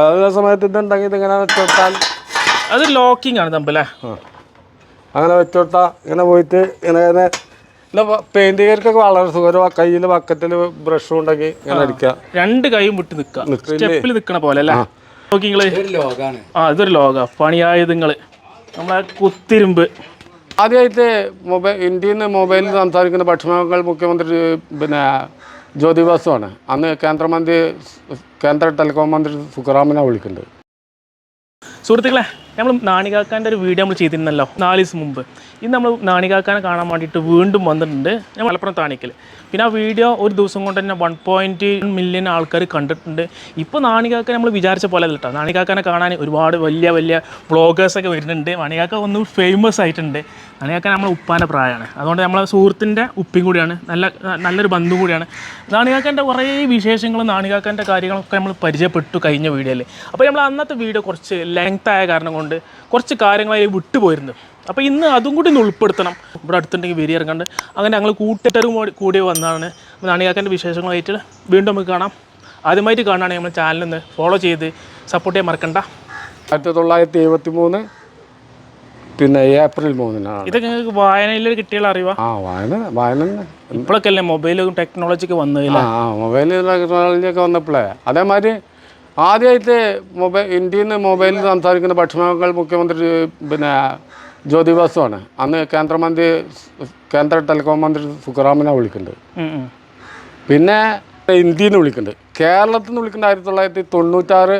അതേ സമയത്ത് ഇതുണ്ടെങ്കിൽ ഇതിങ്ങനെ വെച്ചോട്ടാൽ അത് ലോക്കിംഗ് ആണ് തമ്പല്ലേ അങ്ങനെ വെച്ചോട്ട ഇങ്ങനെ പോയിട്ട് ഇങ്ങനെ ഇങ്ങനെ ഇല്ല പെയിന്റുകാർക്കൊക്കെ വളരെ സുഖം. കയ്യിൽ ബക്കറ്റിൽ ബ്രഷും ഉണ്ടെങ്കിൽ ഇങ്ങനെ അടിക്കുക. രണ്ട് കൈയും വിട്ട് നിൽക്കുക. സ്റ്റെപ്പിൽ നിൽക്കണ പോലെ അല്ലേ? നോക്കിങ്ങൾ. ആ ഇതൊരു ലോക. പണിയായുധങ്ങൾ നമ്മളെ കുത്തിരുമ്പ്. ആദ്യമായിട്ട് മൊബൈൽ ഇന്ത്യയിൽ നിന്ന് മൊബൈലിൽ സംസാരിക്കുന്ന ഭക്ഷണങ്ങൾ മുഖ്യമന്ത്രി പിന്നെ ജ്യോതി ബാസുവാണ് അന്ന് കേന്ദ്രമന്ത്രി കേന്ദ്ര ടെലികോം മന്ത്രി സുഖറാമിനെ വിളിക്കുന്നുണ്ട്. സുഹൃത്തുക്കളെ നമ്മൾ നാണികാക്കാന്റെ ഒരു വീഡിയോ നമ്മൾ ചെയ്തിരുന്നല്ലോ നാല് ദിവസം മുമ്പ്. ഇന്ന് നമ്മൾ നാണികാക്കാനെ കാണാൻ വേണ്ടിയിട്ട് വീണ്ടും വന്നിട്ടുണ്ട്. ഞാൻ മലപ്പുറം താണിക്കൽ പിന്നെ ആ വീഡിയോ ഒരു ദിവസം കൊണ്ട് തന്നെ വൺ പോയിന്റ് മില്യൺ ആൾക്കാർ കണ്ടിട്ടുണ്ട്. ഇപ്പോൾ നാണികാക്ക നമ്മൾ വിചാരിച്ച പോലെ കേട്ടോ നാണികാക്കാനെ കാണാൻ ഒരുപാട് വലിയ വലിയ വ്ളോഗേഴ്സൊക്കെ വരുന്നുണ്ട്. നാണികാക്ക ഒന്ന് ഫേമസ് ആയിട്ടുണ്ട്. നാണികാക്ക നമ്മളെ ഉപ്പാന്റെ പ്രായമാണ് അതുകൊണ്ട് നമ്മളെ സുഹൃത്തിന്റെ ഉപ്പയും കൂടിയാണ്. നല്ല നല്ലൊരു ബന്ധു കൂടിയാണ്. നാണികാക്കന്റെ കുറേ വിശേഷങ്ങളും നാണികാക്കന്റെ കാര്യങ്ങളൊക്കെ നമ്മൾ പരിചയപ്പെട്ടു കഴിഞ്ഞ വീഡിയോയിൽ അപ്പോൾ നമ്മൾ അന്നത്തെ വീഡിയോ കുറച്ച് ലെങ്ത് ആയ കാരണം കുറച്ച് കാര്യങ്ങൾ അതിൽ വിട്ടുപോയിരുന്നു. അപ്പോൾ ഇന്ന് അതും കൂടി ഒന്ന് ഉൾപ്പെടുത്തണം. ഇവിടെ അടുത്തുണ്ടെങ്കിൽ വരി ഇറങ്ങാണ്ട്. അങ്ങനെ ഞങ്ങൾ കൂട്ടുകാരും കൂടി- വന്നതാണ് അപ്പോൾ നാണികാക്കന്റെ വിശേഷങ്ങളായിട്ട് വീണ്ടും നമുക്ക് കാണാം. ആദ്യമായിട്ട് കാണുകയാണെങ്കിൽ നമ്മൾ ചാനലൊന്ന് ഫോളോ ചെയ്ത് സപ്പോർട്ട് ചെയ്യാൻ മറക്കണ്ട. ആയിരത്തി തൊള്ളായിരത്തി എഴുപത്തി മൂന്ന് പിന്നെ ഏപ്രിൽ മൂന്നിനാണ്. ഇതൊക്കെ നിങ്ങൾക്ക് വായനയിൽ കിട്ടിയുള്ള അറിവാ ആ വായന വായന. ഇപ്പോഴൊക്കെ അല്ലേ മൊബൈലും ടെക്നോളജിക്ക് വന്നതില്ല? ആ മൊബൈൽ ടെക്നോളജിയൊക്കെ വന്നപ്പോഴേ അതേമാതിരി ആദ്യമായിട്ട് മൊബൈൽ ഇന്ത്യയിൽ നിന്ന് മൊബൈലിൽ സംസാരിക്കുന്ന പശ്ചിമബംഗാൾ മുഖ്യമന്ത്രി പിന്നെ ജ്യോതി ബസുവാണ് അന്ന് കേന്ദ്രമന്ത്രി കേന്ദ്ര ടെലികോം മന്ത്രി സുഖറാമിനെ വിളിക്കുന്നുണ്ട്. പിന്നെ ഇന്ത്യയിൽ നിന്ന് വിളിക്കുന്നുണ്ട് കേരളത്തിൽ നിന്ന് വിളിക്കുന്നത് ആയിരത്തി തൊള്ളായിരത്തി തൊണ്ണൂറ്റാറ്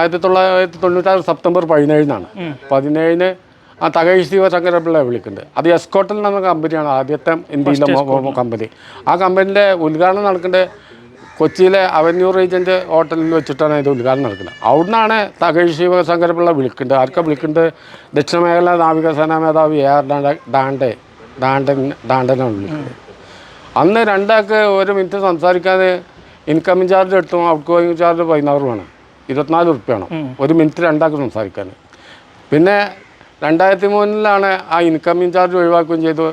ആയിരത്തി തൊള്ളായിരത്തി തൊണ്ണൂറ്റാറ് സെപ്റ്റംബർ പതിനേഴിനാണ്. പതിനേഴിന് ആ തകഴി ശിവശങ്കരപിള്ള വിളിക്കുന്നുണ്ട് അത് എസ്കോട്ടൽ എന്ന കമ്പനിയാണ് ആദ്യത്തെ ഇന്ത്യയിലെ കമ്പനി. ആ കമ്പനിയുടെ ഉദ്ഘാടനം നടക്കേണ്ടത് കൊച്ചിയിലെ അവന്യൂ റീജന്റ് ഹോട്ടലിൽ വെച്ചിട്ടാണ് ഇത് ഉദ്ഘാടനം നടക്കുന്നത്. അവിടുന്നാണ് നിന്നാണ് ശിവശങ്കരപിള്ള വിളിക്കേണ്ടത് ആർക്കാ ആർക്ക വിളിക്കുന്നത്? ദക്ഷിണമേഖല നാവികസേനാ മേധാവി എ ആർ ഡാണ്ട. ഡാണ്ടെ ഡാണ്ടൻ ഡാണ്ടനാണ് വിളിക്കുന്നത്. അന്ന് രണ്ടാൾക്ക് ഒരു മിനിറ്റ് സംസാരിക്കാതെ ഇൻകമിങ് ചാർജ് എടുത്തു ഔട്ട് ഗോയിങ് ചാർജ് വേണം ഇരുപത്തിനാല് ഉറുപ്പ്യാണ്. ഒരു മിനിറ്റ് രണ്ടാൾക്ക് സംസാരിക്കാൻ. പിന്നെ രണ്ടായിരത്തി മൂന്നിലാണ് ആ ഇൻകമിങ് ചാർജ് ഒഴിവാക്കുകയും ചെയ്തു.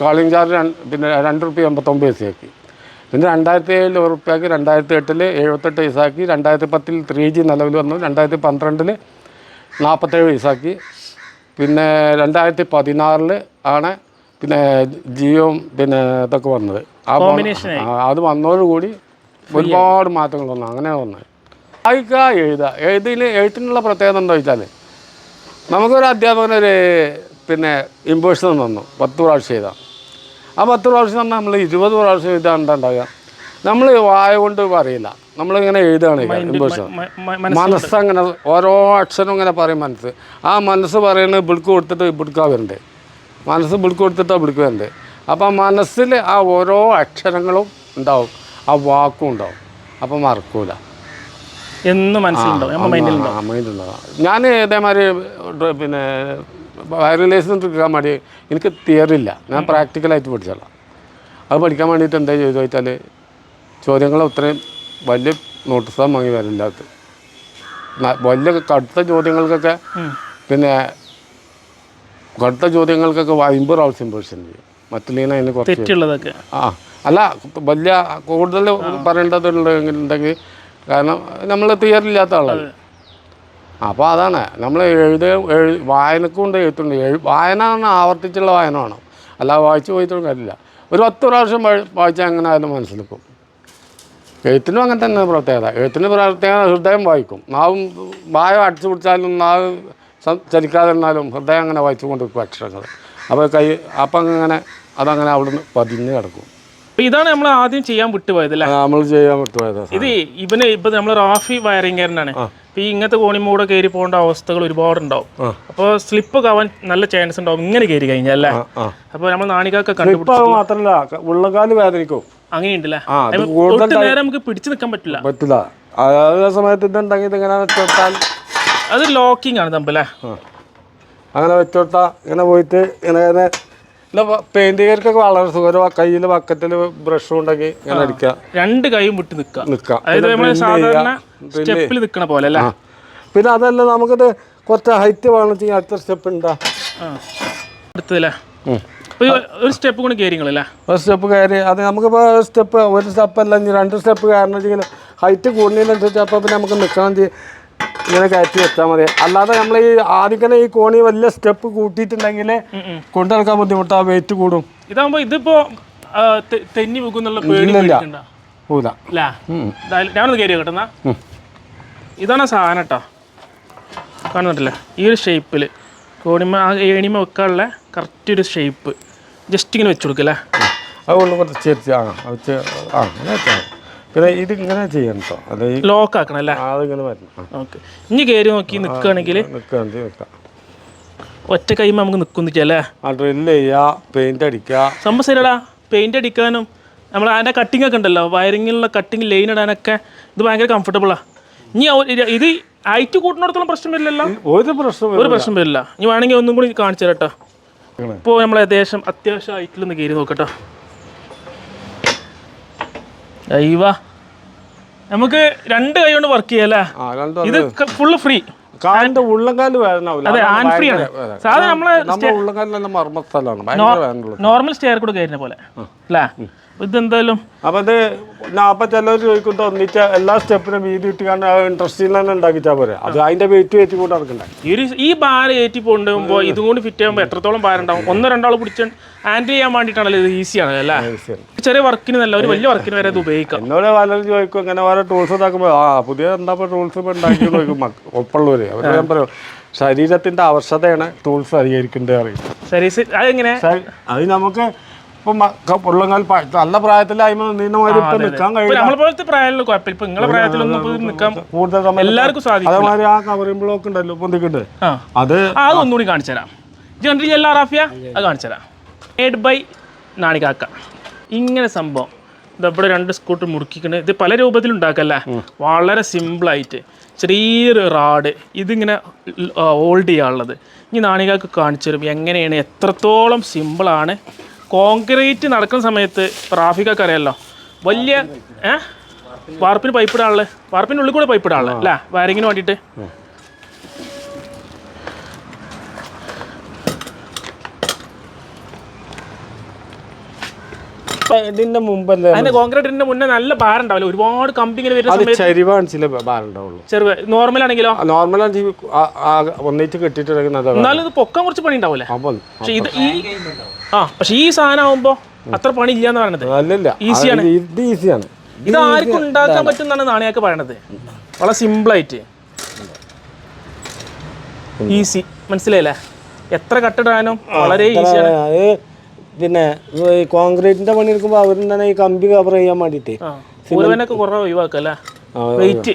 കോളിംഗ് ചാർജ് പിന്നെ രണ്ട് റുപ്യ എൺപത്തൊമ്പത് പൈസയാക്കി. പിന്നെ രണ്ടായിരത്തി ഏഴിൽ ഉറപ്പാക്കി രണ്ടായിരത്തി എട്ടിൽ എഴുപത്തെട്ട് വയസ്സാക്കി രണ്ടായിരത്തി പത്തിൽ ത്രീ ജി നിലവിൽ വന്നു രണ്ടായിരത്തി പന്ത്രണ്ടിൽ നാൽപ്പത്തേഴ് വയസ്സാക്കി. പിന്നെ രണ്ടായിരത്തി പതിനാറിൽ ആണ് പിന്നെ ജിയോ പിന്നെ ഇതൊക്കെ വന്നത്. ആ അത് വന്നതോടുകൂടി ഒരുപാട് മാറ്റങ്ങൾ വന്നു. അങ്ങനെ വന്നത്. വായിക്കുക എഴുതുക. എഴുതിയിൽ എഴുത്തിനുള്ള പ്രത്യേകത എന്താ വെച്ചാൽ നമുക്കൊരു അധ്യാപകനൊരു പിന്നെ ഇമ്പോഷൻ തന്നു പത്ത് പ്രാവശ്യം എഴുതാം ആ പത്ത് പ്രാവശ്യം തന്നെ നമ്മൾ ഇരുപത് പ്രാവശ്യം എഴുതാൻ ഉണ്ടാകുക നമ്മൾ വായ കൊണ്ട് പറയില്ല. നമ്മളിങ്ങനെ മ- മനസ്സ് മനസ്സങ്ങനെ ഓരോ അക്ഷരം ഇങ്ങനെ പറയും മനസ്സ്. ആ മനസ്സ് പറയുന്നത് ബിൾക്ക് കൊടുത്തിട്ട് ബിടുക്കാ വരുന്നുണ്ട് മനസ്സ് ബിൾക്ക് കൊടുത്തിട്ടാണ് ബിൾക്ക് വരുന്നുണ്ട് അപ്പം മനസ്സിൽ ആ ഓരോ അക്ഷരങ്ങളും ഉണ്ടാവും. ആ വാക്കും ഉണ്ടാവും. അപ്പം മറക്കൂല. എന്ന് മനസ്സിലുണ്ടാവും. മൈൻഡിലുണ്ടാവും ഞാൻ ഇതേമാതിരി ഡ്ര- പിന്നെ വയറിലേഷൻ എടുക്കാൻ വേണ്ടി എനിക്ക് തിയറി ഇല്ല. ഞാൻ പ്രാക്ടിക്കലായിട്ട് പഠിച്ചോളാം. അത് പഠിക്കാൻ വേണ്ടിയിട്ട് എന്താ ചെയ്തു വെച്ചാൽ ചോദ്യങ്ങൾ അത്രയും വലിയ നോട്ടീസാണ് വാങ്ങി വരില്ലാത്ത വലിയ കടുത്ത ചോദ്യങ്ങൾക്കൊക്കെ പിന്നെ കടുത്ത ചോദ്യങ്ങൾക്കൊക്കെ അമ്പത് പ്രാവശ്യം പേഴ്സൺ ചെയ്യും. മറ്റുള്ള അതിന് കുറച്ച് ആ അല്ല വലിയ കൂടുതൽ പറയേണ്ടതുണ്ടെങ്കിൽ കാരണം നമ്മൾ തിയറില്ലാത്ത ആളല്ല. അപ്പോൾ അതാണ്. നമ്മൾ എഴുത എഴു വായനക്കുണ്ട് എഴുത്തുണ്ട് എഴു വായന ആവർത്തിച്ചുള്ള വായന വേണം അല്ല വായിച്ചു പോയിട്ട് കാര്യമില്ല. ഒരു പത്ത് പ്രാവശ്യം വായി- വായിച്ചാൽ അങ്ങനെ ആയാലും മനസ്സിലാക്കും? എഴുത്തിനും അങ്ങനെ തന്നെ പ്രത്യേകത. എഴുത്തിന് പ്രത്യേകത ഹൃദയം വായിക്കും. നാവും വായ അടിച്ചു പിടിച്ചാലും നാവ് സം- ചലിക്കാതെ ഇരുന്നാലും ഹൃദയം അങ്ങനെ വായിച്ചു കൊണ്ടിരിക്കും അക്ഷരങ്ങൾ അപ്പോൾ കൈ അപ്പം അങ്ങനെ അതങ്ങനെ അവിടുന്ന് പതിഞ്ഞ് കിടക്കും. അപ്പോൾ ഇതാണ് നമ്മൾ ആദ്യം ചെയ്യാൻ വിട്ടുപോയത് അല്ലേ? നമ്മൾ ചെയ്യാൻ വിട്ടുപോയത് ഇത് ഇവനെ ഇപ്പൊ നമ്മൾ റാഫി വയറിംഗാരനാണ് അപ്പൊ ഈ ഇങ്ങനത്തെ കോണിമൂടെ കയറി പോകേണ്ട അവസ്ഥകൾ ഒരുപാട് ഉണ്ടാവും അപ്പോൾ സ്ലിപ്പ് ആവാൻ നല്ല ചാൻസ് ഉണ്ടാവും ഇങ്ങനെ കയറി കഴിഞ്ഞാൽ അല്ലേ? ആ അപ്പൊ നമ്മൾ നാണികാക്ക കണ്ടുപിടിച്ചു മാത്രമല്ല ഉള്ളകാൽ വേദനിക്കും. അങ്ങനെയുണ്ടല്ലേ? നേരം നമുക്ക് പിടിച്ചു നിൽക്കാൻ പറ്റില്ല. പറ്റില്ല. അതേ സമയത്ത് ഇതുണ്ടെങ്കിൽ അത് ലോക്കിംഗ് ആണ് തമ്പല്ലേ. അങ്ങനെ വെച്ചോട്ടാ ഇങ്ങനെ പോയിട്ട് ഇങ്ങനെ ഇല്ല പെയിന്റുകാർക്കൊക്കെ വളരെ സുഖം. കയ്യിൽ ബക്കറ്റിൽ ബ്രഷും ഉണ്ടെങ്കിൽ ഇങ്ങനെ അടിക്കുക രണ്ട് കൈയും വിട്ട് നിൽക്കുക നിൽക്കാം അതായത് നമ്മൾ സാധാരണ സ്റ്റെപ്പിൽ നിൽക്കണ പോലെ അല്ലേ? പിന്നെ അതല്ല നമുക്കിത് കുറച്ച് ഹൈറ്റ് വേണമെന്ന് വെച്ചാൽ അടുത്ത സ്റ്റെപ്പ് ഉണ്ടാ അടുത്തല്ലേ ഒരു സ്റ്റെപ്പ് കൂടി കയറിങ്ങളല്ലേ ഒരു സ്റ്റെപ്പ് കയറി അത് നമുക്കിപ്പോൾ സ്റ്റെപ്പ് ഒരു സ്റ്റെപ്പ് അല്ല രണ്ട് സ്റ്റെപ്പ് കാരണം വെച്ചെങ്കിൽ ഹൈറ്റ് കൂടുന്നതിനനുസരിച്ച് അപ്പോൾ പിന്നെ നമുക്ക് നിൽക്കണം ചെയ്യും? ഇങ്ങനെ കയറ്റി വെച്ചാൽ മതി. അല്ലാതെ നമ്മൾ ഈ ആദ്യം തന്നെ ഈ കോണി വലിയ സ്റ്റെപ്പ് കൂട്ടിയിട്ടുണ്ടെങ്കിൽ കൊണ്ടു നടക്കാൻ ബുദ്ധിമുട്ടാ വെയിറ്റ് കൂടും. ഇതാകുമ്പോ ഇതിപ്പോ തെന്നി പോകുന്നുള്ള ഇതാണ് സാധനം കേട്ടോ കാണുന്നുണ്ടല്ലേ? ഈ ഒരു ഷേപ്പിൽ കോണിമ ആ ഏണിമ വെക്കാനുള്ള കറക്റ്റ് ഒരു ഷേപ്പ്. ജസ്റ്റ് ഇങ്ങനെ വെച്ചു കൊടുക്കല്ലേ? അതുകൊണ്ട് കുറച്ച് ആ ആ ഇത് ഇങ്ങനെ ചെയ്യണം കേട്ടോ അത് ലോക്ക് ആക്കണം അല്ലേ? അതിങ്ങനെ വരണം. ഓക്കെ ഇനി കയറി നോക്കി നിൽക്കുകയാണെങ്കിൽ നിൽക്കാൻ നിൽക്കാം ഒറ്റ കൈമ നമുക്ക് നിൽക്കുന്നില്ല ആ ഡ്രില്ല് ചെയ്യുക പെയിന്റ് അടിക്കുക സംഭവം ശരിയടാ. പെയിന്റ് അടിക്കാനും നമ്മൾ അതിന്റെ കട്ടിംഗ് ഒക്കെ ഉണ്ടല്ലോ. വയറിങ്ങിലുള്ള കട്ടിങ് ലൈൻ ഇടാനൊക്കെ ഇത് ഭയങ്കര കംഫർട്ടബിളാണ് ഇനി ഇത് ഹൈറ്റ് കൂട്ടുന്നിടത്തോളം പ്രശ്നം വരില്ലല്ലോ? ഒരു പ്രശ്നം ഒരു പ്രശ്നം വരില്ല. ഇനി വേണമെങ്കിൽ ഒന്നും കൂടി കാണിച്ചു തരാം കേട്ടോ ഇപ്പോൾ നമ്മൾ ഏകദേശം അത്യാവശ്യം ഹൈറ്റിൽ ഒന്ന് കയറി നോക്കട്ടോ അയ്യവാ നമുക്ക് രണ്ട് കൈ കൊണ്ട് വർക്ക് ചെയ്യാം അല്ലേ? ഇത് ഫുള്ള് ഫ്രീ കാലിന്റെ വേദനാവില്ല. നോർമൽ സ്റ്റെയർ കൂടെ കയറുന്ന പോലെ. അല്ലേ? ഇതെന്തായാലും അപ്പൊ ഇത് ഞാൻ അപ്പൊ ചിലവർ ചോദിക്കുന്നത് ഒന്നിച്ച എല്ലാ സ്റ്റെപ്പിനും വീതി ഇട്ടുകൊണ്ട് ഇൻട്രസ്റ്റിൽ തന്നെ ഉണ്ടാക്കിച്ചാൽ പോരെ. അത് അതിന്റെ വെയിറ്റ് ഏറ്റി കൊണ്ട് നടക്കണ്ടേ? ഈ ഒരു ഈ ഭാരം ഏറ്റി കൊണ്ടുപോകുമ്പോൾ ഇതും കൊണ്ട് ഫിറ്റ് ചെയ്യുമ്പോൾ എത്രത്തോളം ഭാരം ഉണ്ടാവും? ഒന്നോ രണ്ടാൾ പിടിച്ച് ഹാൻഡിൽ ചെയ്യാൻ വേണ്ടിയിട്ടാണല്ലോ ഇത് ഈസിയാണ് അല്ലേ? ചെറിയ വർക്കിന് നല്ല ഒരു വലിയ വർക്കിന് വരെ ഇത് ഉപയോഗിക്കാം. എന്നോട് പലരും ചോദിക്കും ഇങ്ങനെ വേറെ ടൂൾസ് ഇതാക്കുമ്പോൾ ആ പുതിയ എന്താ ടൂൾസ് ഇപ്പൊ ഉണ്ടാക്കി ചോദിക്കും ഒപ്പുള്ളവര് അവർ ഞാൻ പറയും ശരീരത്തിന്റെ അവശതയാണ് ടൂൾസ് അധികരിക്കേണ്ടത്. അറിയും അതെങ്ങനെ? അത് നമുക്ക് ഇപ്പൊ ഉള്ളങ്കാൽ നല്ല പ്രായത്തിലായ്മ നീണ്ടമാതിരി ഇപ്പൊ നിൽക്കാൻ ഇപ്പൊ കഴിയില്ല. നമ്മളെ പോലത്തെ പ്രായമുള്ള കുഴപ്പമില്ല. ഇപ്പൊ നിങ്ങളെ പ്രായത്തിലൊന്നും ഇപ്പൊ ഇത് കൂടുതൽ സമയം എല്ലാവർക്കും സാധിക്കും അതേമാതിരി ആ കവറിംഗ് ബ്ലോക്ക് ഉണ്ടല്ലോ അത് അത് ഒന്നുകൂടി അതൊന്നുകൂടി കാണിച്ചു തരാം. കണ്ടില്ല എല്ലാ റാഫിയ? അത് കാണിച്ചു തരാം. മേഡ് ബൈ നാണികാക്ക. ഇങ്ങനെ സംഭവം. ഇതവിടെ രണ്ട് സ്കൂട്ടർ മുറുക്കിക്കണ്. ഇത് പല രൂപത്തിൽ ഉണ്ടാക്കല്ലേ? വളരെ സിമ്പിളായിട്ട് ചെറിയൊരു റാഡ് ഇതിങ്ങനെ ഹോൾഡ് ചെയ്യാനുള്ളത്. ഇനി നാണികാക്ക് കാണിച്ചു തരും. എങ്ങനെയാണ്? എത്രത്തോളം സിമ്പിളാണ് കോൺക്രീറ്റ് നടക്കുന്ന സമയത്ത് ട്രാഫിക്കൊക്കെ അറിയാമല്ലോ വലിയ ഏ? വാർപ്പിന് പൈപ്പ് ഇടാനുള്ള വാർപ്പിന്റെ ഉള്ളിൽ കൂടെ പൈപ്പ് ഇടാനുള്ള അല്ലേ? വയറിങ്ങിന് വേണ്ടിയിട്ട്. ഇതിന്റെ മുമ്പല്ലേ അതിന്റെ കോൺക്രീറ്റിന്റെ മുന്നേ നല്ല ഭാരം ഉണ്ടാവില്ല ഒരുപാട് കമ്പി ഇങ്ങനെ വരുന്ന സമയത്ത് ചരിവാണ് ചില ഭാരം ഉണ്ടാവുള്ളൂ ചെറുത് നോർമൽ ആണെങ്കിലോ? നോർമൽ ആണെങ്കിൽ ഒന്നിച്ച് കെട്ടിട്ടുണ്ടെങ്കിൽ എന്നാലും ഇത് പൊക്കം കുറച്ച് പണി ഉണ്ടാവില്ല പക്ഷെ ഇത് ഈ ആ പക്ഷെ ഈ സാധനം ആവുമ്പോ അത്ര പണി ഇല്ല എന്ന് പറയണത്. അല്ലല്ല ഈസിയാണ്. ഇത് ഈസിയാണ്. ഇത് ആർക്കും ഉണ്ടാക്കാൻ പറ്റും നാണയാക്ക് പറയണത്. വളരെ സിമ്പിൾ ആയിട്ട് ഈസി. മനസ്സിലായില്ലേ? എത്ര കട്ടിടാനും വളരെ ഈസിയാണ്. അത് പിന്നെ ഈ കോൺക്രീറ്റിന്റെ പണി എടുക്കുമ്പോൾ അവരും തന്നെ ഈ കമ്പി കവർ ചെയ്യാൻ വേണ്ടിയിട്ട് കുറേ ഒഴിവാക്കല്ലേ വെയിറ്റ്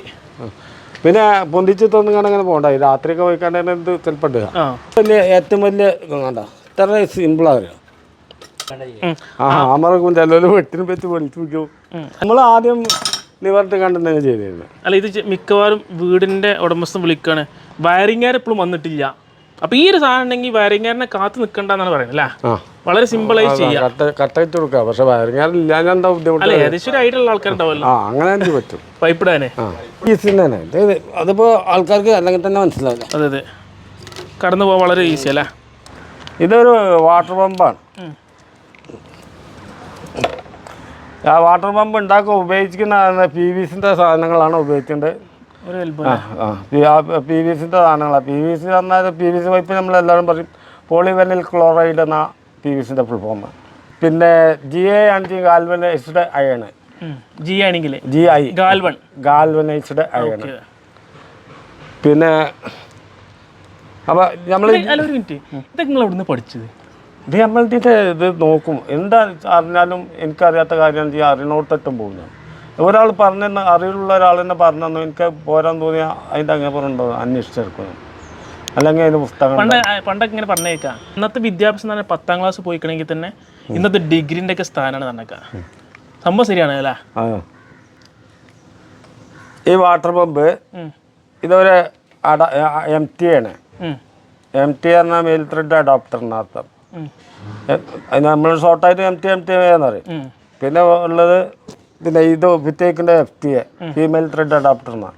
പിന്നെ പൊന്തിച്ച് തോന്നുകാണ്ട് അങ്ങനെ പോകണ്ട. രാത്രിയൊക്കെ പോയിക്കാണ്ട് ഇത് ചിലപ്പോൾ ഏറ്റവും വലിയ കണ്ട? ഇത്ര സിമ്പിളാണ് അമറക്കും വെട്ടിന് പറ്റി. നമ്മൾ ആദ്യം തന്നെ അല്ല ഇത് മിക്കവാറും വീടിന്റെ ഉടമസ്ഥൻ വിളിക്കാണ്. വയറിങ്ങാർ എപ്പോഴും വന്നിട്ടില്ല. അപ്പൊ ഈ ഒരു സാധനം ഉണ്ടെങ്കിൽ വയറിങ്ങാരനെ കാത്തു നിൽക്കണ്ടെന്നാണ് പറയുന്നത് അല്ലേ? വളരെ വളരെ സിമ്പിളായി ചെയ്യാം. കട്ട പക്ഷെ എന്താ ബുദ്ധിമുട്ട്? അല്ല ഏകദേശം ഒരു ഐഡിയ ഉള്ള ആൾക്കാരുണ്ടാവുമല്ലോ. ആ അങ്ങനെ എനിക്ക് പറ്റും. പൈപ്പ് ഇടാനേ. ഈസി തന്നെ. ആൾക്കാർക്ക് അല്ലെങ്കിൽ തന്നെ മനസ്സിലാവില്ല. അതെ അതെ. കടന്നു പോകാൻ വളരെ ഈസി അല്ലേ? ഇതൊരു വാട്ടർ പമ്പാണ് ഉം. ആ വാട്ടർ പമ്പ് ഉണ്ടാക്കാൻ ഉപയോഗിക്കുന്ന പി വി സിന്റെ സാധനങ്ങളാണ് ഉപയോഗിക്കേണ്ടത് പി വി സിന്റെ സാധനങ്ങളാണ് പി വി സി പറഞ്ഞാൽ പി വി സി പൈപ്പ് നമ്മളെല്ലാവരും പറയും പോളിവെനിൽ ക്ലോറൈഡ് എന്ന പി വി സിന്റെ ഫുൾ ഫോം പിന്നെ G A and galvanized iron G ആണെങ്കിൽ ജി ഐ ഗാൽവൺ ഗാൽവനൈസ്ഡ് അയണ് പിന്നെ അപ്പോൾ നമ്മൾ ഒരു മിനിറ്റ് ഇതൊക്കെ നിങ്ങൾ എവിടുന്ന് പഠിച്ചത്? ഇത് നമ്മളുടെ ഇത് നോക്കും. എന്താ അറിഞ്ഞാലും എനിക്കറിയാത്ത കാര്യം ചെയ്യാൻ അറിയണോട്ടറ്റും പോകുന്നത് ഒരാൾ പറഞ്ഞു അറിവുള്ള ഒരാൾ തന്നെ പറഞ്ഞു എനിക്ക് പോരാൻ തോന്നിയാൽ അതിന്റെ അങ്ങനെ പറഞ്ഞു അന്വേഷിച്ചെടുക്കുന്നു അല്ലെങ്കിൽ അതിന് പുസ്തകം പണ്ട് പണ്ടൊക്കെ ഇങ്ങനെ പറഞ്ഞേക്കാം. ഇന്നത്തെ വിദ്യാഭ്യാസം തന്നെ പത്താം ക്ലാസ് പോയിക്കണമെങ്കിൽ തന്നെ ഇന്നത്തെ ഡിഗ്രീന്റെ ഒക്കെ സ്ഥാനമാണ് പറഞ്ഞേക്കാം. സംഭവം ശരിയാണ് അല്ലേ? ഈ വാട്ടർ പമ്പ്. ഇതൊരു അഡ എം ടി ആണ്. എം ടി പറഞ്ഞാൽ മെയിൽ ത്രെഡ് അഡോപ്റ്ററിന് അർത്ഥം. ഉം. നമ്മൾ ഷോർട്ടായിട്ട് എം ടി എം ടി എന്ന് പറയും. പിന്നെ ഉള്ളത് പിന്നെ ഇത് ഫിറ്റേക്കിന്റെ F T A female thread adapter എന്നാണ്.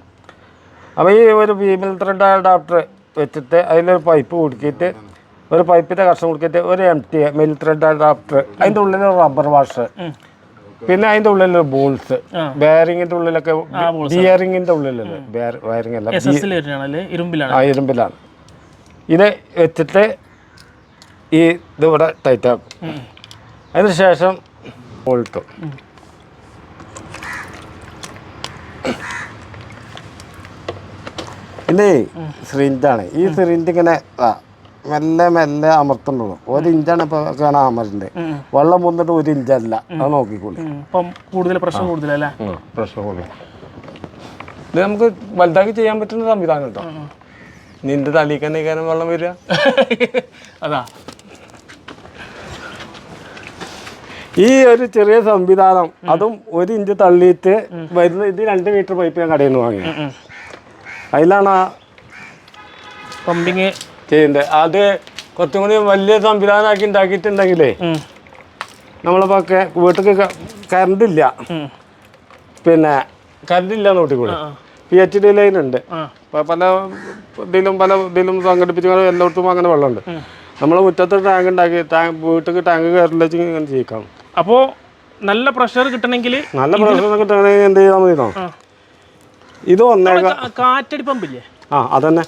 അപ്പോൾ ഈ ഒരു ഫീമെയിൽ ത്രെഡ് അഡാപ്റ്റർ വെച്ചിട്ട് അതിലൊരു പൈപ്പ് കുടുക്കിയിട്ട് ഒരു പൈപ്പിന്റെ കഷ്ണം കുടുക്കിയിട്ട് ഒരു M T A male thread adapter അതിന്റെ ഉള്ളിൽ റബ്ബർ വാഷ് പിന്നെ അതിന്റെ ഉള്ളിൽ ബോൾസ്. ബെയറിങ്ങിന്റെ ഉള്ളിലൊക്കെ ബിയറിങ്ങിന്റെ ഉള്ളിലല്ലേ? വയറിംഗ് അല്ല. ഇരുമ്പിലാണ്. ഇത് വെച്ചിട്ട് ഈ ഇത് ഇവിടെ ടൈറ്റ് ആക്കും. അതിന് ശേഷം ബോൾട്ടും ഇതേ സിറിഞ്ചാണ് ഈ സിറിഞ്ച് ഇങ്ങനെ മെല്ലെ മെല്ലെ അമർത്തുന്നുള്ളൂ. ഒരു ഇഞ്ചാണ് ഇപ്പൊ കാണാൻ അമരണ്ട് വെള്ളം വന്നിട്ട് ഒരു ഇഞ്ചല്ല. അത് നോക്കിക്കൂടി കൂടുതൽ പ്രശ്നം കൂടുതലല്ലേ? ഇത് നമുക്ക് വലുതാക്കി ചെയ്യാൻ പറ്റുന്ന സംവിധാനം കേട്ടോ. നിന്റെ തലയിൽ തന്നെ വെള്ളം വരിക. അതാ. ഈ ഒരു ചെറിയ സംവിധാനം അതും ഒരു ഇഞ്ച് തള്ളിയിട്ട് വരുന്ന ഇത് രണ്ട് മീറ്റർ പൈപ്പ് ഞാൻ കടയിൽ നിന്ന് വാങ്ങി. അതിലാണ് ആ പമ്പിങ് ചെയ്യുന്നത് അത് കുറച്ചും കൂടി വലിയ സംവിധാനമാക്കി ഉണ്ടാക്കിയിട്ടുണ്ടെങ്കിലേ നമ്മളിപ്പോ നമ്മളിപ്പോൾ വീട്ടിൽ കറണ്ട് ഇല്ല. പിന്നെ കറണ്ട് ഇല്ല നോട്ടിക്കൂടെ കൂടെ. പി എച്ച് ഡി ലൈൻ ഉണ്ട്. പല ഇതിലും പല ഇതിലും സംഘടിപ്പിച്ച് എല്ലായിടത്തും അങ്ങനെ വെള്ളമുണ്ട്. നമ്മൾ മുറ്റത്ത് ടാങ്ക് ഉണ്ടാക്കി ടാങ്ക് വീട്ടിൽ ടാങ്ക് കയറില്ല ഇങ്ങനെ ചെയ്യിക്കാം. അപ്പോൾ നല്ല പ്രഷർ കിട്ടണമെങ്കിൽ നല്ല പ്രഷർ കിട്ടണമെങ്കിൽ എന്ത് ചെയ്താൽ മതി ഇത്. ഒന്നേക കാറ്റടി പമ്പില്ലേ? ആ അതന്നെ.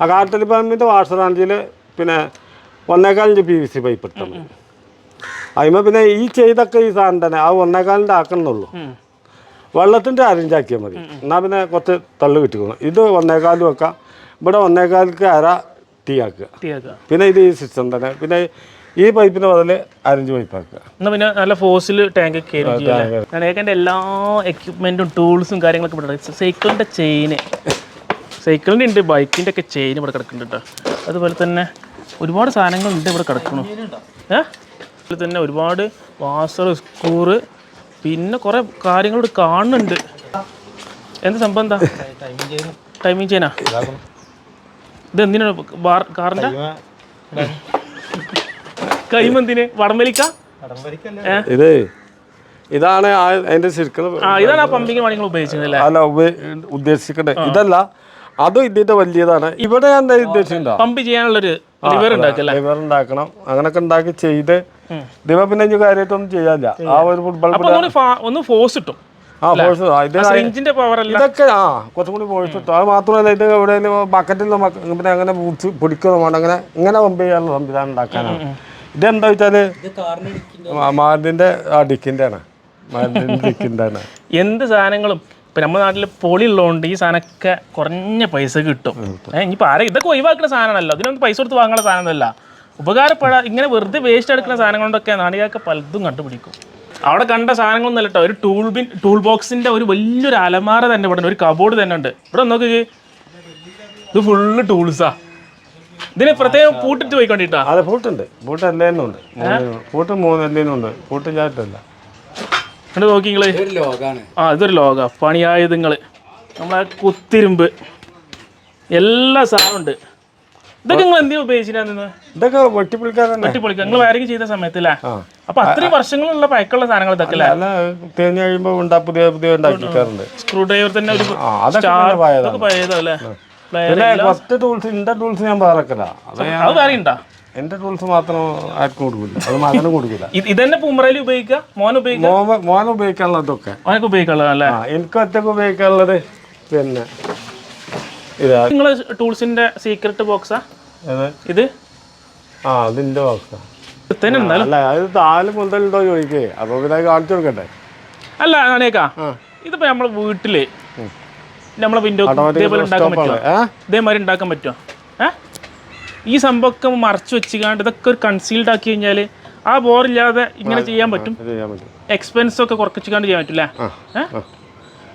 ആ കാറ്റടി പമ്പിന്റെ വാട്ടർ ടാങ്കിൽ പിന്നെ ഒന്നേക്കാലിന്റെ പി വി സി പൈപ്പ് ഇട്ടാൽ മതി അതിമ പിന്നെ ഈ ചെയ്തൊക്കെ ഈ സാധനം തന്നെ ആ ഒന്നേക്കാലിന്റെ ആക്കണമെന്നുള്ളൂ. വെള്ളത്തിന്റെ അരഞ്ചാക്കിയാൽ മതി. എന്നാൽ പിന്നെ കുറച്ച് തള്ളു കിട്ടിക്കോളും ഇത് ഒന്നേക്കാലും വെക്കാം. ഇവിടെ ഒന്നേക്കാലിക്ക് അര ടീ ആക്കുക. പിന്നെ ഇത് ഈ സിസ്റ്റം തന്നെ. പിന്നെ ഈ പൈപ്പിന് ബദൽ അരഞ്ച് പൈപ്പ് ആക്കുക പിന്നെ നല്ല ഫോഴ്സിൽ ടാങ്ക് കയറി എല്ലാ എക്യുപ്മെന്റും ടൂൾസും കാര്യങ്ങളൊക്കെ ഇവിടെ സൈക്കിളിന്റെ ചെയിന് സൈക്കിളിന്റെ ഉണ്ട് ബൈക്കിന്റെ ഒക്കെ ചെയിൻ ഇവിടെ കിടക്കുന്നുണ്ട് കേട്ടോ അതുപോലെ തന്നെ ഒരുപാട് സാധനങ്ങളുണ്ട് ഇവിടെ കിടക്കുന്നു ഏഹ് അതുപോലെ തന്നെ ഒരുപാട് വാസർ സ്കൂറ് പിന്നെ കുറേ കാര്യങ്ങൾ ഇവിടെ കാണുന്നുണ്ട്. എന്ത് സംഭവം എന്താ? ടൈമിങ് ചെയിനാ ഇത് എന്തിനാണ് ബാർ കാറിന്റെ കൈമെന്തിന് വടംവലിക്ക? ഇത് ഇതാണ് അതിന്റെ ശരിക്കും ഇതാണ് ആ പമ്പിങ് പണികൾ ഉപയോഗിച്ചത് അല്ലേ? ഉദ്ദേശിക്കട്ടെ ഇതല്ല അതും ഇതിന്റെ വലിയതാണ്. ഇവിടെ എന്താ ഉദ്ദേശിച്ചിട്ടുണ്ടോ? പമ്പ് ചെയ്യാനുള്ളൊരു ലിവർ ഉണ്ടാക്കല്ലേ ലിവർ ഉണ്ടാക്കണം. അങ്ങനൊക്കെ ഉണ്ടാക്കി ചെയ്ത് ദിവ പിന്നെ ഇനി കാര്യമായിട്ടൊന്നും ചെയ്യാനില്ല. ആ ഒരു ഫുട്ബോൾ ഒന്ന് ഫോഴ്സ് ആ ഫോഴ്സ് പവർ അല്ല. ഇതൊക്കെ ആ കുറച്ചും കൂടി ഫോഴ്സ് ഇട്ടു. അത് മാത്രമല്ല ഇത് എവിടെയെങ്കിലും ബക്കറ്റിൽ പിന്നെ അങ്ങനെ പിടിച്ച് അങ്ങനെ ഇങ്ങനെ പമ്പ് ചെയ്യാനുള്ള സംവിധാനം ഉണ്ടാക്കാനാണ്. ഇതെന്താ വെച്ചാൽ മാറിന്റെ ആ ഡിക്കിന്റെ ആണ് ആണ് എന്ത് സാധനങ്ങളും ഇപ്പൊ നമ്മുടെ നാട്ടിൽ പൊളി ഉള്ളതുകൊണ്ട് ഈ സാധനമൊക്കെ കുറഞ്ഞ പൈസ കിട്ടും. ഏഹ് ഇനിയിപ്പോൾ ആരെ ഇതൊക്കെ ഒഴിവാക്കുന്ന സാധനമാണല്ലോ ഇതിനൊന്നും പൈസ കൊടുത്ത് വാങ്ങുന്ന സാധനമല്ല ഉപകാരപ്പെടാ ഇങ്ങനെ വെറുതെ വേസ്റ്റ് എടുക്കുന്ന സാധനം കൊണ്ടൊക്കെ നാണികൾക്ക് പലതും കണ്ടുപിടിക്കും. അവിടെ കണ്ട സാധനങ്ങളൊന്നും അല്ല കേട്ടോ. ഒരു ടൂൾ ബിൻ ടൂൾ ബോക്സിന്റെ ഒരു വലിയൊരു അലമാര തന്നെ ഇവിടെ ഒരു കബോർഡ് തന്നെ ഉണ്ട്. ഇവിടെ നോക്ക് ഇത് ഫുള്ള് ടൂൾസാ ഇതിന് പ്രത്യേകം പൂട്ടിട്ട് പോയിക്കൊണ്ടിട്ടാ? അതെ പൂട്ടുണ്ട്. പൂട്ട് എല്ലാനും ഉണ്ട്. പൂട്ട് മൂന്ന് എല്ലാനും ഉണ്ട്. പൂട്ട് ചാട്ടല്ല എന്നിട്ട് നോക്കി നിങ്ങൾ ആ ഇതൊരു ലോക. പണിയായുധങ്ങൾ നമ്മളെ കുത്തിരുമ്പ്. എല്ലാ സാധനം ഉണ്ട്. ഇതൊക്കെ നിങ്ങൾ എന്തിനാ ഉപയോഗിച്ചിരുന്നു ഇതൊക്കെ വെട്ടിപ്പിടിക്കാൻ തന്നെ വെട്ടിപ്പൊളിക്കുക നിങ്ങൾ വയറിങ് ചെയ്ത സമയത്തില്ല അപ്പൊ അത്രയും വർഷങ്ങളുള്ള പഴക്കമുള്ള സാധനങ്ങൾ ഇതൊക്കെ അല്ലേ തേഞ്ഞ് കഴിയുമ്പോൾ ഉണ്ടാ പുതിയ പുതിയ ഉണ്ടാക്കിക്കാറുണ്ട്. സ്ക്രൂ ഡ്രൈവർ തന്നെ ഒരു ആ. അതൊക്കെ ഫസ്റ്റ് ടൂൾസ് എന്റെ ടൂൾസ് ഞാൻ പാറക്കല. അത് അത് ഉണ്ടോ എന്റെ ടൂൾസ് മാത്രം ആർക്കും കൊടുക്കില്ല അത് മകനും കൊടുക്കില്ല ഇതന്നെ പൂമറയിൽ ഉപയോഗിക്കുക മോൻ ഉപയോഗിക്കുക മോൻ മോൻ ഉപയോഗിക്കാനുള്ളതൊക്കെ അവനൊക്കെ ഉപയോഗിക്കാനുള്ളത് അല്ലേ? ആ എനിക്ക് ഒറ്റയ്ക്ക് ഉപയോഗിക്കാനുള്ളത് പിന്നെ ഇതാ. നിങ്ങൾ ടൂൾസിന്റെ സീക്രട്ട് ബോക്സാ ഇത്? ആ അതിന്റെ ബോക്സാ അല്ല അത് താൽ മുതലുണ്ടോ ചോദിക്കേ. അപ്പോൾ പിന്നെ കാണിച്ചു കൊടുക്കട്ടെ. അല്ല നാണേക്കാ ഇതിപ്പോ നമ്മളെ വീട്ടിൽ നമ്മളെ വിൻഡോ ഇതേപോലെ ഉണ്ടാക്കാൻ പറ്റുമോ ഇതേമാതിരി ഉണ്ടാക്കാൻ പറ്റുമോ ഏ? ഈ സംഭവമൊക്കെ മറച്ചു വെച്ചുകാണ്ട് ഇതൊക്കെ ഒരു കൺസീൽഡ് ആക്കി കഴിഞ്ഞാൽ ആ ബോറില്ലാതെ ഇങ്ങനെ ചെയ്യാൻ പറ്റും? എക്സ്പെൻസ് ഒക്കെ കുറച്ചിക്കാണ്ട് ചെയ്യാൻ പറ്റില്ല? ഏഹ്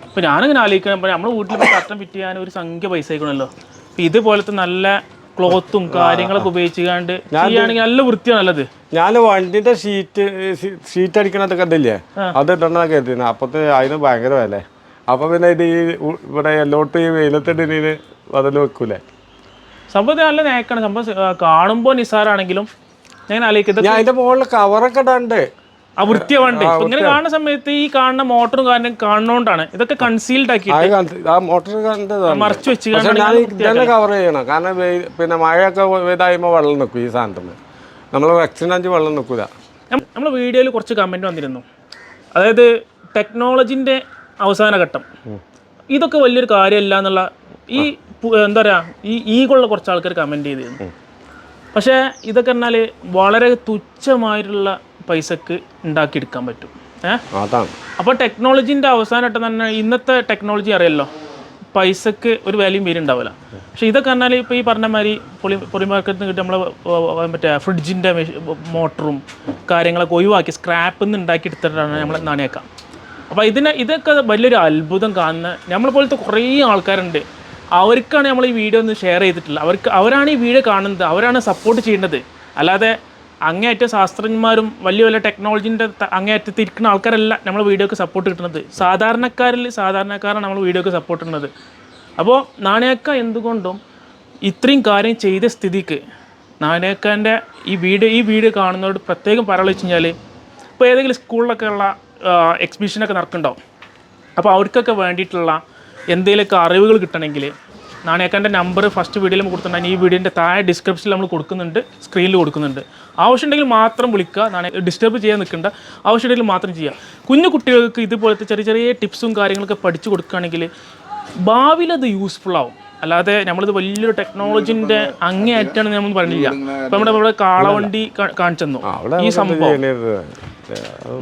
ഇപ്പൊ ഞാനിങ്ങനെ ആലോചിക്കണം. ഇപ്പൊ നമ്മുടെ വീട്ടിൽ കട്ടം കട്ടൻ ഫിറ്റ് ചെയ്യാൻ ഒരു സംഖ്യ പൈസ ആയിക്കണല്ലോ. അപ്പൊ ഇതുപോലത്തെ നല്ല ക്ലോത്തും കാര്യങ്ങളൊക്കെ ഉപയോഗിച്ചുകൊണ്ട് ചെയ്യുകയാണെങ്കിൽ നല്ല വൃത്തിയാണ് നല്ലത്. ഞാൻ വണ്ടിന്റെ ഷീറ്റ് ഷീറ്റ് അടിക്കണതൊക്കെ ഇതില്ലേ? അത് ഇടണ കരുതി അപ്പത്തെ അതിന് ഭയങ്കര വില അപ്പൊ പിന്നെ ഇത് ഈ ഉ- ഇവിടെ എല്ലോട്ട് ഈ വെയിലത്തിടീന് വതൽ വെക്കൂലേ? സംഭവം നല്ല നേക്കാണ് സംഭവം കാണുമ്പോൾ നിസാറാണെങ്കിലും ഞാൻ ആലോചിക്കുന്നത് ഞാൻ അതിന്റെ മുകളിൽ കവറൊക്കെ ഇടാണ്ട്. ആ വൃത്തിയാവണ്ടേ ഇപ്പൊ ഇങ്ങനെ കാണുന്ന സമയത്ത് ഈ കാണുന്ന മോട്ടറും കാരണം കാണുന്നോണ്ടാണ് ഇതൊക്കെ കൺസീൽഡ് ആക്കി കാലത്ത് ആ മോട്ടോർ കണ്ടതാണ്. മറച്ചു വെച്ച് പക്ഷെ ഞാൻ ഇതന്നെ കവർ ചെയ്യണം. കാരണം വെയിൽ- പിന്നെ മഴയൊക്കെ ഇതായുമ്പോൾ വെള്ളം നിൽക്കും ഈ സാധനത്തിന് നമ്മൾ എക്സിഡന്റ് വെള്ളം നിൽക്കൂല നമ്മൾ വീഡിയോയിൽ കുറച്ച് കമന്റ് വന്നിരുന്നു. അതായത് ടെക്നോളജിന്റെ അവസാന ഘട്ടം ഇതൊക്കെ വലിയൊരു കാര്യമല്ല എന്നുള്ള ഈ എന്താ പറയുക ഈ ഈഗുള്ള കുറച്ച് ആൾക്കാർ കമന്റ് ചെയ്തിരുന്നു. പക്ഷേ ഇതൊക്കെ എന്നാൽ വളരെ തുച്ഛമായിട്ടുള്ള പൈസക്ക് ഉണ്ടാക്കിയെടുക്കാൻ പറ്റും. ഏഹ് അതാണ്. അപ്പോൾ ടെക്നോളജിന്റെ അവസാനമായിട്ട് തന്നെ ഇന്നത്തെ ടെക്നോളജി അറിയാലോ പൈസക്ക് ഒരു വാല്യൂം വരുന്നുണ്ടാവില്ല പക്ഷേ ഇതൊക്കെ എന്നാൽ ഇപ്പോൾ ഈ പറഞ്ഞ മാതിരി പൊളി പൊളി മാർക്കറ്റിൽ നിന്ന് കിട്ടി നമ്മളെ മറ്റേ ഫ്രിഡ്ജിന്റെ മോട്ടറും കാര്യങ്ങളൊക്കെ ഒഴിവാക്കി സ്ക്രാപ്പിൽ നിന്ന് ഉണ്ടാക്കി എടുത്തിട്ടാണ് നമ്മൾ നാണയക്കാം. അപ്പോൾ ഇതിനെ ഇതൊക്കെ വലിയൊരു അത്ഭുതം കാണുന്ന നമ്മളെ പോലത്തെ കുറേ ആൾക്കാരുണ്ട്. അവർക്കാണ് നമ്മൾ ഈ വീഡിയോ ഒന്ന് ഷെയർ ചെയ്തിട്ടുള്ളത്. അവർക്ക് അവരാണ് ഈ വീഡിയോ കാണുന്നത്. അവരാണ് സപ്പോർട്ട് ചെയ്യേണ്ടത് അല്ലാതെ അങ്ങേയറ്റ ശാസ്ത്രജ്ഞന്മാരും വലിയ വലിയ ടെക്നോളജിന്റെ അങ്ങേയറ്റത്ത് ഇരിക്കുന്ന ആൾക്കാരല്ല നമ്മൾ വീഡിയോക്ക് സപ്പോർട്ട് കിട്ടുന്നത്. സാധാരണക്കാരിൽ സാധാരണക്കാരാണ് നമ്മൾ വീഡിയോക്ക് സപ്പോർട്ട് ചെയ്യുന്നത് അപ്പോൾ നാണയക്ക എന്തുകൊണ്ടും ഇത്രയും കാര്യം ചെയ്ത സ്ഥിതിക്ക് നാണയക്കാന്റെ ഈ വീഡിയോ ഈ വീഡിയോ കാണുന്നവരോട് പ്രത്യേകം പറയാൻ വെച്ച് കഴിഞ്ഞാൽ ഇപ്പോൾ ഏതെങ്കിലും സ്കൂളിലൊക്കെ ഉള്ള എക്സിബിഷനൊക്കെ നടക്കുന്നുണ്ടാവും. അപ്പോൾ അവർക്കൊക്കെ വേണ്ടിയിട്ടുള്ള എന്തെങ്കിലുമൊക്കെ അറിവുകൾ കിട്ടണമെങ്കിൽ നാണയക്കാന്റെ നമ്പർ ഫസ്റ്റ് വീഡിയോയിൽ കൊടുത്തിട്ടുണ്ടെങ്കിൽ ഈ വീഡിയോന്റെ താഴെ ഡിസ്ക്രിപ്ഷനിൽ നമ്മൾ കൊടുക്കുന്നുണ്ട് സ്ക്രീനിൽ കൊടുക്കുന്നുണ്ട്. ആവശ്യമുണ്ടെങ്കിൽ മാത്രം വിളിക്കുക നാണയ ഡിസ്റ്റർബ് ചെയ്യാൻ നിൽക്കേണ്ട. ആവശ്യമുണ്ടെങ്കിൽ മാത്രം ചെയ്യുക. കുഞ്ഞു കുട്ടികൾക്ക് ഇതുപോലത്തെ ചെറിയ ചെറിയ ടിപ്സും കാര്യങ്ങളൊക്കെ പഠിച്ചു കൊടുക്കുകയാണെങ്കിൽ ഭാവിയിൽ അത് യൂസ്ഫുൾ ആവും. അല്ലാതെ നമ്മളിത് വലിയൊരു ടെക്നോളജിന്റെ അങ്ങേയറ്റാണ് നമ്മൾ പറഞ്ഞില്ല. ഇപ്പം നമ്മുടെ ഇവിടെ കാളവണ്ടി കാണിച്ചെന്നു ഈ സംഭവം.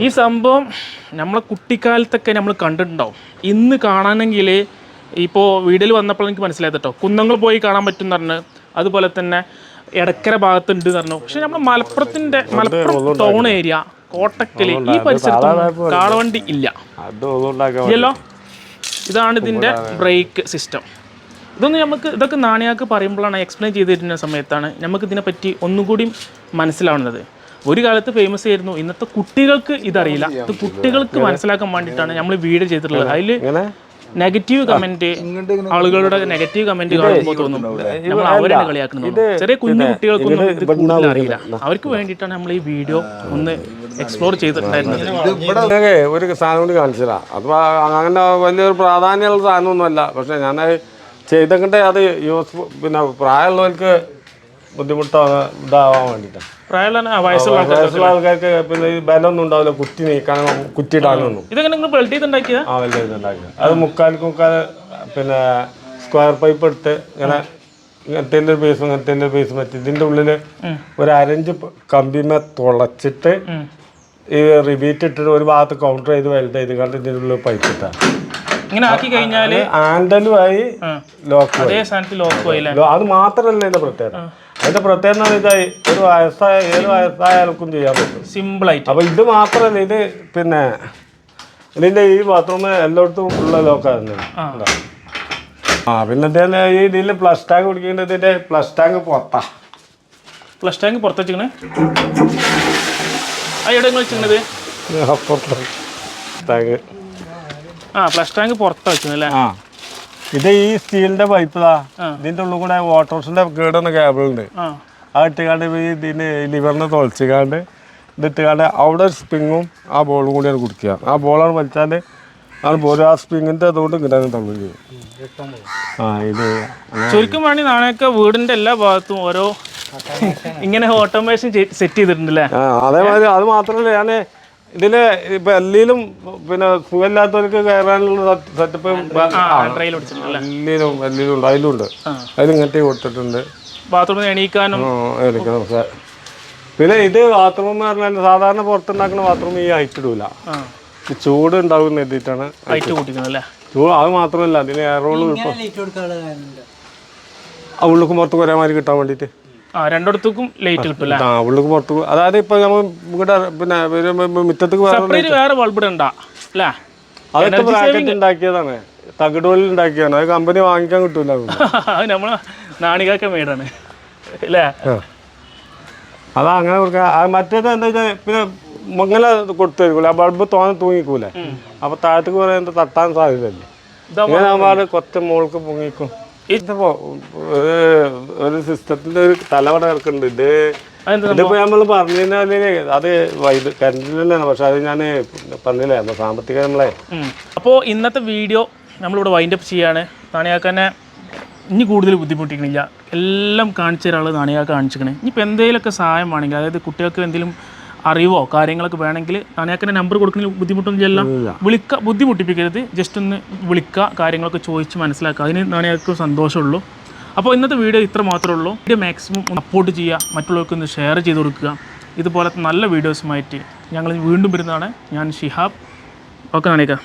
ഈ സംഭവം നമ്മളെ കുട്ടിക്കാലത്തൊക്കെ നമ്മൾ കണ്ടിട്ടുണ്ടാവും. ഇന്ന് കാണാനെങ്കിൽ ഇപ്പോൾ വീടിൽ വന്നപ്പോൾ എനിക്ക് മനസ്സിലായത് കേട്ടോ കുന്നങ്ങൾ പോയി കാണാൻ പറ്റും എന്ന് പറഞ്ഞ്. അതുപോലെ തന്നെ എടക്കര ഭാഗത്തുണ്ട് എന്ന് പറഞ്ഞു. പക്ഷെ നമ്മൾ മലപ്പുറത്തിന്റെ മലപ്പുറം ടൗൺ ഏരിയ കോട്ടക്കൽ ഈ പരിസരത്ത് കാളവണ്ടി ഇല്ല. ഇല്ലല്ലോ? ഇതാണ് ഇതിന്റെ ബ്രേക്ക് സിസ്റ്റം. ഇതൊന്നും നമുക്ക് ഇതൊക്കെ നാണയാക്ക് പറയുമ്പോഴാണ് എക്സ്പ്ലെയിൻ ചെയ്തിരുന്ന സമയത്താണ് നമുക്ക് ഇതിനെപ്പറ്റി ഒന്നുകൂടി മനസ്സിലാവുന്നത്. ഒരു കാലത്ത് ഫേമസ് ആയിരുന്നു. ഇന്നത്തെ കുട്ടികൾക്ക് ഇതറിയില്ല. ഇത് കുട്ടികൾക്ക് മനസ്സിലാക്കാൻ വേണ്ടിയിട്ടാണ് നമ്മൾ വീഡിയോ ചെയ്തിട്ടുള്ളത്. അതിൽ നെഗറ്റീവ് കമന്റ് ആളുകളുടെ നെഗറ്റീവ് കമന്റ് കാണുമ്പോൾ തോന്നും. നമ്മൾ അവരാണ് കളിയാക്കുന്നത് ചെറിയ കുഞ്ഞു കുട്ടികൾക്കൊന്നും ഇത് കൂടുതൽ അറിയില്ല. അവർക്ക് വേണ്ടിയിട്ടാണ് നമ്മൾ ഈ വീഡിയോ ഒന്ന് എക്സ്പ്ലോർ ചെയ്തിട്ടുണ്ടായിരുന്നത്. ഒരു സാധനം കൊണ്ട് കാണിച്ചതാ അപ്പോൾ അങ്ങനെ വലിയൊരു പ്രാധാന്യമുള്ള സാധനമൊന്നുമല്ല. പക്ഷേ ഞാൻ ചെയ്തങ്ങട്ടെ അത് യൂസ് പിന്നെ പ്രായമുള്ളവർക്ക് ബുദ്ധിമുട്ടാകാൻ ഇതാവാൻ വേണ്ടിയിട്ടാണ് പ്രായമുള്ള വയസ്സുള്ള വയസ്സുള്ള ആൾക്കാർക്ക് പിന്നെ ഈ ബലമൊന്നും ഉണ്ടാവില്ല കുറ്റി നീക്കാനും കുത്തിയിടാനൊന്നും ഇതെങ്ങനെ നിങ്ങൾ ബെൽറ്റ് ചെയ്തുണ്ടാക്കിയ ആ വലിയ ഇതുണ്ടാക്കുക അത് മുക്കാൽ മുക്കാൽ പിന്നെ സ്ക്വയർ പൈപ്പ് എടുത്ത് ഇങ്ങനെ ഇങ്ങനത്തെ ഒരു പീസും ഇങ്ങനത്തെ ഒരു പീസും വെച്ച് ഇതിന്റെ ഉള്ളിൽ ഒരു അരഞ്ച് കമ്പിമേ തുളച്ചിട്ട് ഈ റിബീറ്റ് ഇട്ടിട്ട് ഒരു ഭാഗത്ത് കൗണ്ടർ ചെയ്ത് വെൽഡ് ചെയ്ത് കണ്ട് ഇതിന്റെ ഉള്ളിൽ പൈപ്പ് ഇട്ടാ. ഇങ്ങനെ ആക്കി കഴിഞ്ഞാൽ ആൻഡലുമായി ലോക്ക് അതേ ലോക്ക് അത് മാത്രല്ല ഇതിന്റെ പ്രത്യേകത. അതിന്റെ പ്രത്യേകത ഇതായി ഒരു വയസ്സായ ഏത് വയസ്സായാലും ചെയ്യാൻ പറ്റും? സിമ്പിൾ ആയിട്ട്. അപ്പൊ ഇത് മാത്രല്ല ഇത് പിന്നെ ഇതിന്റെ ഈ ബാത്റൂം എല്ലായിടത്തും ഉള്ള ലോക്കാണ് ആ. പിന്നെ ഇതേലെ ഈ ഇതിൽ പ്ലസ് ടാങ്ക് കുടിക്കേണ്ടത് ഇതിന്റെ പ്ലസ് ടാങ്ക് പുറത്താ. പ്ലസ് ടാങ്ക് പുറത്ത് ആ എവിടെ നിങ്ങൾ വെച്ചിക്കണത് ടാങ്ക് ആ പ്ലസ് ടാങ്ക് പുറത്താ അല്ലേ? ആ. ഇത് ഈ സ്റ്റീലിന്റെ പൈപ്പിതാ ആ. ഇതിന്റെ ഉള്ളിൽ കൂടെ വാട്ടർസിന്റെ കേടുന്ന കേബിൾ ഉണ്ട്. ആ. അത് ഇട്ടുകാണ്ട് ഈ ഇതിന് ലിവറിനെ തുളച്ചിക്കാണ്ട് ഇതിട്ടുകാണ്ട് അവിടെ ഒരു സ്പ്രിങ്ങും ആ ബോളും കൂടിയാണ് കുടിക്കുക. ആ ബോളാണ് വലിച്ചാൽ ആണ് ബോൾ ആ സ്പ്രിങ്ങിന്റെ അതുകൊണ്ട് ഇങ്ങനെ തള്ളു ചെയ്യും. ആ ഇത് ചുരുക്കം വേണമെങ്കിൽ നാണയൊക്കെ വീടിന്റെ എല്ലാ ഭാഗത്തും ഓരോ ഇങ്ങനെ ഓട്ടോമേഷൻ സെറ്റ് ചെയ്തിട്ടുണ്ടല്ലേ? അതേമാതിരി അത് മാത്രമല്ല ഞാൻ ഇതിൽ ഇപ്പൊ എല്ലിലും പിന്നെ സുഖമില്ലാത്തവർക്ക് കയറാനുള്ള സെറ്റപ്പ് എല്ലിലും എല്ലിലും ഉണ്ട് അതിലും അതിലിങ്ങനത്തെ കൊടുത്തിട്ടുണ്ട്. ബാത്റൂമിൽ എണീക്കാനും പിന്നെ ഇത് ബാത്റൂം എന്ന് പറഞ്ഞാൽ സാധാരണ പുറത്തുണ്ടാക്കുന്ന ബാത്റൂം ഈ ഹൈറ്റ് ഇടൂല. ആ. ഈ ചൂട് ഉണ്ടാവും എഴുതിയിട്ടാണ് ചൂട് അത് മാത്രമല്ല അതിന് എയറോൾ ഉള്ളിക്ക് പുറത്ത് കുറേ മാതിരി കിട്ടാൻ വേണ്ടിയിട്ട്. രണ്ടിടത്തേക്കും ലൈറ്റ് കിട്ടൂല ആ ഉള്ളിക്ക് പുറത്ത് അതായത് ഇപ്പൊ നമ്മൾ ഇവിടെ പിന്നെ മുറ്റത്തേക്ക് വേറെ വേറെ ബൾബ് ഇടണ്ട അല്ലേ? അതൊക്കെ ബ്രാക്കറ്റ് ഉണ്ടാക്കിയതാണ്. തകിടുകളിൽ ഉണ്ടാക്കിയാണ് അത് കമ്പനി വാങ്ങിക്കാൻ കിട്ടൂല. അത്. നമ്മളെ നാണികാക്ക മേടാണ്. അല്ലേ? അതാ അങ്ങനെ കൊടുക്കുക മറ്റേത് എന്താ വെച്ചാൽ പിന്നെ ഇങ്ങനെ കൊടുത്തേക്കൂല ആ ബൾബ് തോന്നെ തൂങ്ങിക്കൂലേ. അപ്പൊ താഴത്തേക്ക് പറയുന്നത് തട്ടാൻ സാധ്യതയില്ലേ. കൊറച്ച് ഇങ്ങനെ ആകുമ്പോൾ കൊച്ച മോൾക്ക് പൊങ്ങിക്കും. ഇതിപ്പോ ഒരു സിസ്റ്റത്തിന്റെ ഒരു തലവട കിടക്കുന്നുണ്ട് ഇത് ഇതിപ്പോ നമ്മൾ പറഞ്ഞു കഴിഞ്ഞാൽ അത് വൈദ്യു കറണ്ടിൽ തന്നെയാണ് പക്ഷെ അത് ഞാൻ പറഞ്ഞില്ലേ നമ്മൾ സാമ്പത്തിക നമ്മളെ. അപ്പോൾ ഇന്നത്തെ വീഡിയോ നമ്മളിവിടെ വൈൻഡ് അപ്പ് ചെയ്യാണ്. നാണയാക്കാനെ ഇനി കൂടുതൽ ബുദ്ധിമുട്ടിക്കണില്ല. എല്ലാം കാണിച്ചു തരാനുള്ളത് നാണയാക്ക കാണിച്ചിക്കണേ ഇനിയിപ്പോൾ എന്തെങ്കിലുമൊക്കെ സഹായം വേണമെങ്കിൽ അതായത് കുട്ടികൾക്ക് എന്തെങ്കിലും അറിവോ കാര്യങ്ങളൊക്കെ വേണമെങ്കിൽ നാണയാക്കന്റെ നമ്പർ കൊടുക്കുന്നതിൽ ബുദ്ധിമുട്ടൊന്നുമില്ല വിളിക്ക ബുദ്ധിമുട്ടിപ്പിക്കരുത്. ജസ്റ്റ് ഒന്ന് വിളിക്കുക കാര്യങ്ങളൊക്കെ ചോദിച്ച് മനസ്സിലാക്കുക. അതിന് നാണയാക്ക് സന്തോഷമുള്ളൂ. അപ്പോൾ ഇന്നത്തെ വീഡിയോ ഇത്ര മാത്രമേ ഉള്ളൂ. വീഡിയോ മാക്സിമം സപ്പോർട്ട് ചെയ്യുക മറ്റുള്ളവർക്ക് ഒന്ന് ഷെയർ ചെയ്ത് കൊടുക്കുക. ഇതുപോലത്തെ നല്ല വീഡിയോസുമായിട്ട് ഞങ്ങൾ വീണ്ടും വരുന്നതാണ്. ഞാൻ ഷിഹാബ്. ഓക്കെ നാണേക്ക